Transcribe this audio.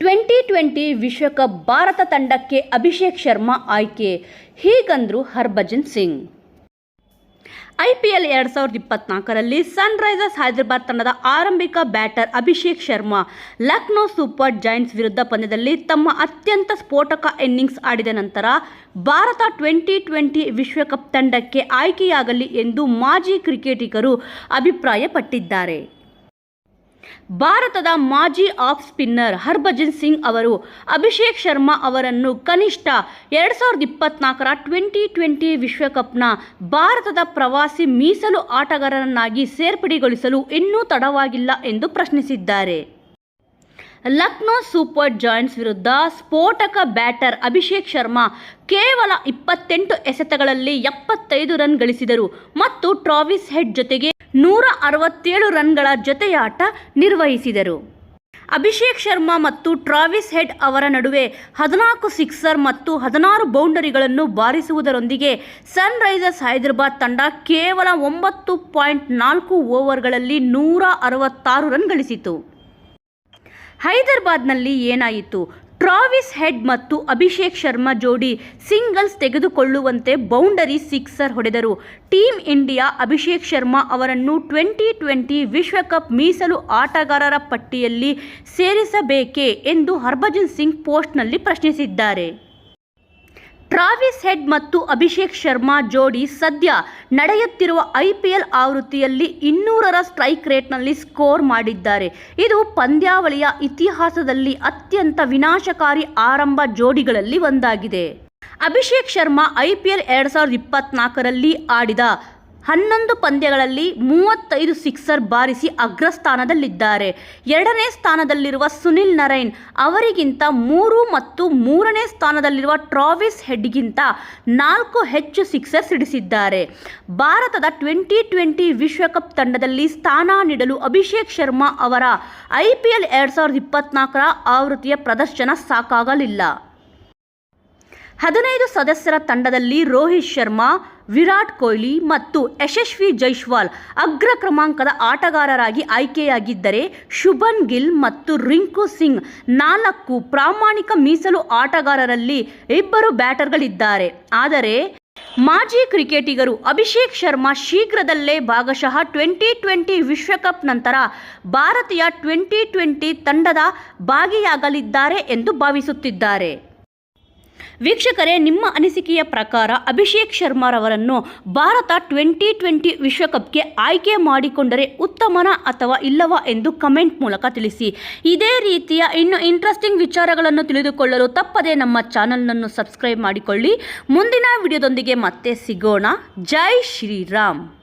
Twenty twenty ವಿಶ್ವಕಪ್ ಭಾರತ ತಂಡಕ್ಕೆ ಅಭಿಷೇಕ್ ಶರ್ಮಾ ಆಯ್ಕೆ. ಹೀಗಂದ್ರು Harbhajan Singh. I P L ಎರಡು ಸಾವಿರದ ಇಪ್ಪತ್ನಾಲ್ಕರಲ್ಲಿ ಸನ್ರೈಸರ್ಸ್ ಹೈದರಾಬಾದ್ ತಂಡದ ಆರಂಭಿಕ batter Abhishek Sharma Lucknow super giants ವಿರುದ್ಧ ಪಂದ್ಯದಲ್ಲಿ ತಮ್ಮ ಅತ್ಯಂತ ಸ್ಫೋಟಕ ಇನ್ನಿಂಗ್ಸ್ ಆಡಿದ ನಂತರ ಭಾರತ ಟ್ವೆಂಟಿ ಟ್ವೆಂಟಿ ವಿಶ್ವಕಪ್ ತಂಡಕ್ಕೆ ಆಯ್ಕೆಯಾಗಲಿ ಎಂದು ಮಾಜಿ ಕ್ರಿಕೆಟಿಗರು ಅಭಿಪ್ರಾಯಪಟ್ಟಿದ್ದಾರೆ. ಭಾರತದ ಮಾಜಿ ಆಫ್ ಸ್ಪಿನ್ನರ್ ಹರ್ಭಜನ್ ಸಿಂಗ್ ಅವರು ಅಭಿಷೇಕ್ ಶರ್ಮಾ ಅವರನ್ನು ಕನಿಷ್ಠ ಎರಡು ಸಾವಿರದ ಇಪ್ಪತ್ನಾಲ್ಕರ ಟ್ವೆಂಟಿ ಟ್ವೆಂಟಿ ವಿಶ್ವಕಪ್ನ ಭಾರತದ ಪ್ರವಾಸಿ ಮೀಸಲು ಆಟಗಾರರನ್ನಾಗಿ ಸೇರ್ಪಡೆಗೊಳಿಸಲು ಇನ್ನೂ ತಡವಾಗಿಲ್ಲ ಎಂದು ಪ್ರಶ್ನಿಸಿದ್ದಾರೆ. ಲಕ್ನೋ ಸೂಪರ್ ಜಾಯಿಂಟ್ಸ್ ವಿರುದ್ಧ ಸ್ಫೋಟಕ ಬ್ಯಾಟರ್ ಅಭಿಷೇಕ್ ಶರ್ಮಾ ಕೇವಲ ಇಪ್ಪತ್ತೆಂಟು ಎಸೆತಗಳಲ್ಲಿ ಎಪ್ಪತ್ತೈದು ರನ್ ಗಳಿಸಿದರು ಮತ್ತು ಟ್ರಾವಿಸ್ ಹೆಡ್ ಜೊತೆಗೆ ನೂರ ಅರವತ್ತೇಳು ರನ್ಗಳ ಜೊತೆಯಾಟ ನಿರ್ವಹಿಸಿದರು. ಅಭಿಷೇಕ್ ಶರ್ಮಾ ಮತ್ತು ಟ್ರಾವಿಸ್ ಹೆಡ್ ಅವರ ನಡುವೆ ಹದಿನಾಲ್ಕು ಸಿಕ್ಸರ್ ಮತ್ತು ಹದಿನಾರು ಬೌಂಡರಿಗಳನ್ನು ಬಾರಿಸುವುದರೊಂದಿಗೆ ಸನ್ರೈಸರ್ಸ್ ಹೈದರಾಬಾದ್ ತಂಡ ಕೇವಲ ಒಂಬತ್ತು ಪಾಯಿಂಟ್ ನಾಲ್ಕು ಓವರ್ಗಳಲ್ಲಿ ನೂರ ಅರವತ್ತಾರು ರನ್ ಗಳಿಸಿತು. ಹೈದರಾಬಾದ್ನಲ್ಲಿ ಏನಾಯಿತು? ಟ್ರಾವಿಸ್ ಹೆಡ್ ಮತ್ತು ಅಭಿಷೇಕ್ ಶರ್ಮಾ ಜೋಡಿ ಸಿಂಗಲ್ಸ್ ತೆಗೆದುಕೊಳ್ಳುವಂತೆ ಬೌಂಡರಿ ಸಿಕ್ಸರ್ ಹೊಡೆದರು. ಟೀಮ್ ಇಂಡಿಯಾ ಅಭಿಷೇಕ್ ಶರ್ಮಾ ಅವರನ್ನು ಟ್ವೆಂಟಿ ಟ್ವೆಂಟಿ ವಿಶ್ವಕಪ್ ಮೀಸಲು ಆಟಗಾರರ ಪಟ್ಟಿಯಲ್ಲಿ ಸೇರಿಸಬೇಕೇ ಎಂದು ಹರ್ಭಜನ್ ಸಿಂಗ್ ಪೋಸ್ಟ್ನಲ್ಲಿ ಪ್ರಶ್ನಿಸಿದ್ದಾರೆ. ಟ್ರಾವಿಸ್ ಹೆಡ್ ಮತ್ತು ಅಭಿಷೇಕ್ ಶರ್ಮಾ ಜೋಡಿ ಸದ್ಯ ನಡೆಯುತ್ತಿರುವ ಐ ಪಿ ಎಲ್ ಆವೃತ್ತಿಯಲ್ಲಿ ಇನ್ನೂರರ ಸ್ಟ್ರೈಕ್ ರೇಟ್ನಲ್ಲಿ ಸ್ಕೋರ್ ಮಾಡಿದ್ದಾರೆ. ಇದು ಪಂದ್ಯಾವಳಿಯ ಇತಿಹಾಸದಲ್ಲಿ ಅತ್ಯಂತ ವಿನಾಶಕಾರಿ ಆರಂಭ ಜೋಡಿಗಳಲ್ಲಿ ಒಂದಾಗಿದೆ. ಅಭಿಷೇಕ್ ಶರ್ಮಾ ಐಪಿಎಲ್ ಎರಡು ಸಾವಿರದ ಇಪ್ಪತ್ನಾಲ್ಕರಲ್ಲಿ ಆಡಿದ ಹನ್ನೊಂದು ಪಂದ್ಯಗಳಲ್ಲಿ ಮೂವತ್ತೈದು ಸಿಕ್ಸರ್ ಬಾರಿಸಿ ಅಗ್ರಸ್ಥಾನದಲ್ಲಿದ್ದಾರೆ. ಎರಡನೇ ಸ್ಥಾನದಲ್ಲಿರುವ ಸುನಿಲ್ ನರೈನ್ ಅವರಿಗಿಂತ ಮೂರು ಮತ್ತು ಮೂರನೇ ಸ್ಥಾನದಲ್ಲಿರುವ ಟ್ರಾವಿಸ್ ಹೆಡ್ಗಿಂತ ನಾಲ್ಕು ಹೆಚ್ಚು ಸಿಕ್ಸರ್ ಸಿಡಿಸಿದ್ದಾರೆ ಭಾರತದ ಟ್ವೆಂಟಿ ಟ್ವೆಂಟಿ ವಿಶ್ವಕಪ್ ತಂಡದಲ್ಲಿ ಸ್ಥಾನ ನೀಡಲು ಅಭಿಷೇಕ್ ಶರ್ಮಾ ಅವರ ಐ ಪಿ ಎಲ್ ಎರಡು ಸಾವಿರದ ಇಪ್ಪತ್ನಾಲ್ಕರ ಆವೃತ್ತಿಯ ಪ್ರದರ್ಶನ ಸಾಕಾಗಲಿಲ್ಲ. ಹದಿನೈದು ಸದಸ್ಯರ ತಂಡದಲ್ಲಿ ರೋಹಿತ್ ಶರ್ಮಾ, ವಿರಾಟ್ ಕೊಹ್ಲಿ ಮತ್ತು ಯಶಸ್ವಿ ಜೈಶ್ವಾಲ್ ಅಗ್ರ ಕ್ರಮಾಂಕದ ಆಟಗಾರರಾಗಿ ಆಯ್ಕೆಯಾಗಿದ್ದರೆ ಶುಭನ್ ಗಿಲ್ ಮತ್ತು ರಿಂಕು ಸಿಂಗ್ ನಾಲ್ಕು ಪ್ರಾಮಾಣಿಕ ಮೀಸಲು ಆಟಗಾರರಲ್ಲಿ ಇಬ್ಬರು ಬ್ಯಾಟರ್ಗಳಿದ್ದಾರೆ. ಆದರೆ ಮಾಜಿ ಕ್ರಿಕೆಟಿಗರು ಅಭಿಷೇಕ್ ಶರ್ಮಾ ಶೀಘ್ರದಲ್ಲೇ ಭಾಗಶಃ ಟ್ವೆಂಟಿ ಟ್ವೆಂಟಿ ವಿಶ್ವಕಪ್ ನಂತರ ಭಾರತೀಯ ಟ್ವೆಂಟಿ ಟ್ವೆಂಟಿ ತಂಡದ ಭಾಗಿಯಾಗಲಿದ್ದಾರೆ ಎಂದು ಭಾವಿಸುತ್ತಿದ್ದಾರೆ. ವೀಕ್ಷಕರೇ, ನಿಮ್ಮ ಅನಿಸಿಕೆಯ ಪ್ರಕಾರ ಅಭಿಷೇಕ್ ಶರ್ಮಾರವರನ್ನು ಭಾರತ ಟ್ವೆಂಟಿ ಟ್ವೆಂಟಿ ವಿಶ್ವಕಪ್ಗೆ ಆಯ್ಕೆ ಮಾಡಿಕೊಂಡರೆ ಉತ್ತಮನ ಅಥವಾ ಇಲ್ಲವಾ ಎಂದು ಕಮೆಂಟ್ ಮೂಲಕ ತಿಳಿಸಿ. ಇದೇ ರೀತಿಯ ಇನ್ನು ಇಂಟ್ರೆಸ್ಟಿಂಗ್ ವಿಚಾರಗಳನ್ನು ತಿಳಿದುಕೊಳ್ಳಲು ತಪ್ಪದೇ ನಮ್ಮ ಚಾನಲ್ನನ್ನು ಸಬ್ಸ್ಕ್ರೈಬ್ ಮಾಡಿಕೊಳ್ಳಿ. ಮುಂದಿನ ವಿಡಿಯೋದೊಂದಿಗೆ ಮತ್ತೆ ಸಿಗೋಣ. ಜೈ ಶ್ರೀರಾಮ್.